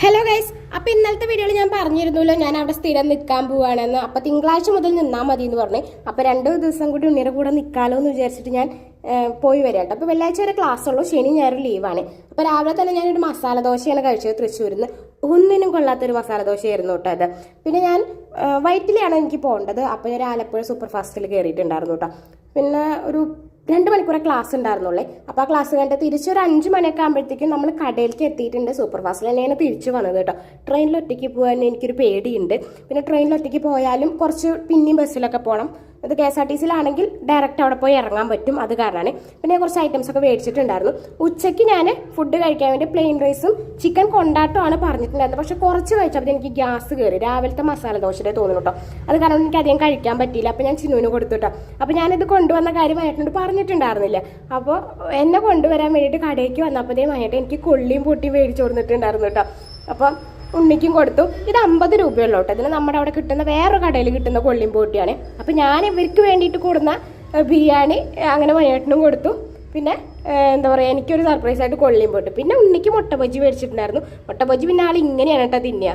Hello guys അപ്പൊ ഇന്നലത്തെ വീഡിയോയിൽ ഞാൻ പറഞ്ഞിരുന്നല്ലോ ഞാൻ അവിടെ സ്ഥിരം നിൽക്കാൻ പോവുകയാണെന്ന് അപ്പൊ തിങ്കളാഴ്ച മുതൽ നിന്നാൽ മതി എന്ന് പറഞ്ഞു. അപ്പൊ രണ്ടു ദിവസം കൂടി ഉണ്ണിയുടെ കൂടെ നിൽക്കാമല്ലോ എന്ന് വിചാരിച്ചിട്ട് ഞാൻ പോയി വരാം കേട്ടോ. അപ്പൊ വെള്ളിയാഴ്ച വരെ ക്ലാസ് ഉള്ളൂ. ശനി ഞായറും ലീവാണ് അപ്പൊ രാവിലെ തന്നെ ഞാനൊരു മസാല ദോശയാണ് കഴിച്ചത് തൃശ്ശൂരിൽ നിന്ന് ഒന്നിനും കൊള്ളാത്തൊരു മസാല ദോശയായിരുന്നു കേട്ടോ അത്. പിന്നെ ഞാൻ വൈറ്റിലാണ് എനിക്ക് പോകേണ്ടത് അപ്പോൾ ഞാൻ ആലപ്പുഴ സൂപ്പർ ഫാസ്റ്റിൽ കയറിയിട്ടുണ്ടായിരുന്നു കേട്ടോ. പിന്നെ ഒരു രണ്ട് മണിക്കൂറെ ക്ലാസ് ഉണ്ടായിരുന്നുള്ളേ. അപ്പോൾ ആ ക്ലാസ് കഴിഞ്ഞിട്ട് തിരിച്ചൊരു അഞ്ച് മണിയൊക്കെ ആകുമ്പോഴത്തേക്കും നമ്മൾ കടയിലേക്ക് എത്തിയിട്ടുണ്ട്. സൂപ്പർ ഫാസ്റ്റിൽ തന്നെയാണ് തിരിച്ചു വന്നത് കേട്ടോ. ട്രെയിനിൽ ഒറ്റയ്ക്ക് പോകാൻ എനിക്കൊരു പേടിയുണ്ട്. പിന്നെ ട്രെയിനിൽ ഒറ്റയ്ക്ക് പോയാലും കുറച്ച് പിന്നെയും ബസ്സിലൊക്കെ പോകണം ഇത് കെ എസ് ആർ ടി സിയിലാണെങ്കിൽ ഡയറക്റ്റ് അവിടെ പോയി ഇറങ്ങാൻ പറ്റും. അത് കാരണമാണ് പിന്നെ കുറച്ച് ഐറ്റംസ് ഒക്കെ മേടിച്ചിട്ടുണ്ടായിരുന്നു. ഉച്ചയ്ക്ക് ഞാൻ ഫുഡ് കഴിക്കാൻ വേണ്ടി പ്ലെയിൻ റൈസും ചിക്കൻ കൊണ്ടാട്ടമാണ് പറഞ്ഞിട്ടുണ്ടായിരുന്നത്. പക്ഷെ കുറച്ച് കഴിച്ചപ്പോൾ എനിക്ക് ഗ്യാസ് കയറി രാവിലത്തെ മസാല ദോശയുടെ തോന്നുന്നു കേട്ടോ അത് കാരണം എനിക്ക് അധികം കഴിക്കാൻ പറ്റിയില്ല. അപ്പോൾ ഞാൻ ചിന്നുവിന് കൊടുത്തു കേട്ടോ. അപ്പോൾ ഞാനിത് കൊണ്ടുവന്ന കാര്യം ആയിട്ട് പറഞ്ഞിട്ടുണ്ടായിരുന്നില്ല. അപ്പോൾ എന്നെ കൊണ്ടുവരാൻ വേണ്ടിയിട്ട് കടയ്ക്ക് വന്നപ്പോഴേ വയറ്റ് എനിക്ക് കൊള്ളിയും പൊട്ടിയും മേടിച്ചു കൊടുത്തിട്ടുണ്ടായിരുന്നു കേട്ടോ. അപ്പം ഉണ്ണിക്കും കൊടുത്തു. ഇത് അമ്പത് രൂപയുള്ളൂ കേട്ടോ ഇതിന് നമ്മുടെ അവിടെ കിട്ടുന്ന വേറൊരു കടയിൽ കിട്ടുന്ന കൊള്ളിയും പോട്ടിയാണ്. അപ്പം ഞാൻ ഇവർക്ക് വേണ്ടിയിട്ട് കൂടുന്ന ബിരിയാണി അങ്ങനെ മണിയേട്ടനും കൊടുത്തു. പിന്നെ എന്താ പറയുക എനിക്കൊരു സർപ്രൈസ് ആയിട്ട് കൊള്ളിയും പോട്ടു. പിന്നെ ഉണ്ണിക്ക് മുട്ട ബജ്ജി മേടിച്ചിട്ടുണ്ടായിരുന്നു. മുട്ട ബജ്ജി പിന്നെ ആൾ ഇങ്ങനെയാണ് കേട്ടോ തിന്നുക.